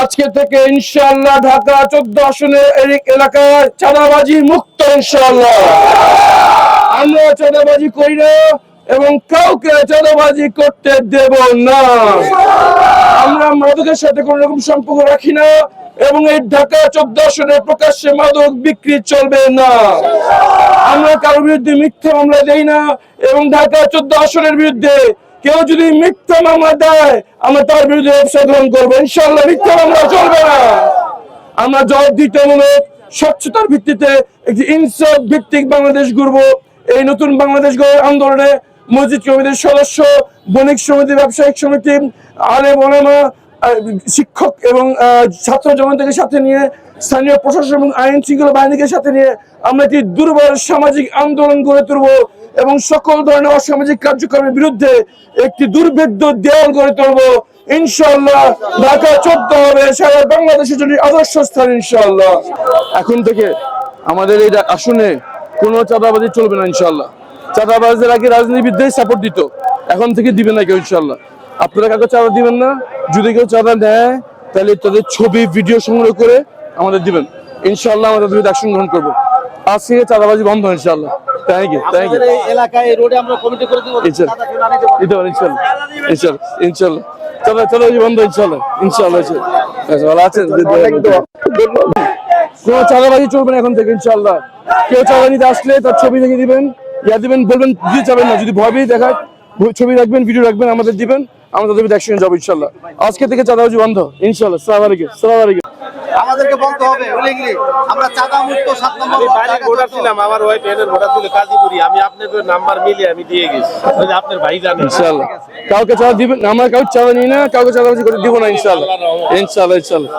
আজকে থেকে ইনশাআল্লাহ ঢাকা চোদ্দ আসনের এই এলাকায় চাঁদাবাজি মুক্ত ইনশাআল্লাহ। আমরা চাঁদাবাজি করি না এবং কাউকে চাঁদাবাজি করতে দেব না। আমরা মাদকের সাথে কোন রকম সম্পর্ক রাখি না এবং এই ঢাকা চোদ্দ আসনে প্রকাশ্যে মাদক বিক্রি চলবে না। আমরা কারোর বিরুদ্ধে মিথ্যা মামলা দেই না এবং ঢাকা চোদ্দ আসনের বিরুদ্ধে কেউ যদি মিথ্যা মামলা দেয়, আমরা তার বিরুদ্ধে ব্যবসা গ্রহণ করব। ইনশাল্লাহ মিথ্যা মামলা চলবে না। আমরা জবাবদিহিতামূলক স্বচ্ছতার ভিত্তিতে একটি ইনসাফ ভিত্তিক বাংলাদেশ গড়বো। এই নতুন বাংলাদেশ গড়ের আন্দোলনে মসজিদ কমিটির সদস্য, বণিক সমিতি, ব্যবসায়িক সমিতি আলে বলেমা শিক্ষক এবং ছাত্র জনতাকে সাথে নিয়ে, স্থানীয় প্রশাসন এবং আইন শৃঙ্খলা বাহিনীকে সাথে নিয়ে আমরা একটি দুর্বল সামাজিক আন্দোলন গড়ে তুলব এবং সকল ধরনের অসামাজিক কার্যক্রমের বিরুদ্ধে একটি দুর্ভেদ্য দেওয়াল গড়ে তুলব। ইনশাআল্লাহ, ঢাকা চোদ্দ হবে, সারা বাংলাদেশের জন্য আদর্শ স্থান ইনশাল্লাহ এখন থেকে আমাদের এই আসনে কোনো চাঁদাবাজি চলবে না ইনশাল্লাহ চাঁদাবাজদের আগে রাজনীতিবিদদের সাপোর্ট দিত? এখন থেকে দিবে না কেউ, ইনশাআল্লাহ। আপনারা কাউকে চাঁদা দিবেন না? যদি কেউ চাঁদা দেয় তাহলে তাদের ছবি ভিডিও সংগ্রহ করে আমাদের দিবেন। ইনশাআল্লাহ আমরা তাদের অ্যাকশন গ্রহণ করব। আজ থেকে চাঁদাবাজি বন্ধ ইনশাআল্লাহ। থ্যাংক ইউ থ্যাংক ইউ এলাকায় রোডে আমরা কমিটি করে দিব ইনশাল্লাহ। দাদা কেউ না নিতে পারে। দিতে পারেন ইনশাল্লাহ ইনশাল্লাহ ইনশাল্লাহ চলো চলো বন্ধ ইনশাল্লাহ ইনশাল্লাহ ইনশাল্লাহ। ভালো আছেন? কোনো চাঁদাবাজি চলবে না এখন থেকে ইনশাল্লাহ কেউ চাঁদা নিতে আসলে তার ছবি দেখে দিবেন। ইয়া দিবেন বলবেন দিতে চাবেন না যদি ভয় পেয়ে দেখায় ছবি রাখবেন ভিডিও রাখবেন আমাদের দিবেন। আমরা তাদের দেখশনে যাব ইনশাল্লাহ। আজকে থেকে চাঁদাবাজি বন্ধ ইনশাল্লাহ। সালাম আলাইকুম সালাম আলাইকুম। আমাদেরকে বলতে হবে আমরা চাঁদা মুক্ত সাত নম্বর আমি ওয়ার্ড বাড়ির ঢাকা ভোটার ছিলাম আমার ওয়াইফ এনের ভোটার ছিল কাজীপুরি আমি আপনাদের নাম্বার মিলিয়ে আমি দিয়ে গেছি। আপনার ভাই জানেন। ইনশাল্লাহ। কাউকে চাঁদা দিবেন আমার কাউকে চাঁদা নিই না কাউকে চাঁদাবাজি করে দিব না ইনশাল্লাহ। ইনশাল্লাহ ইনশাল্লাহ।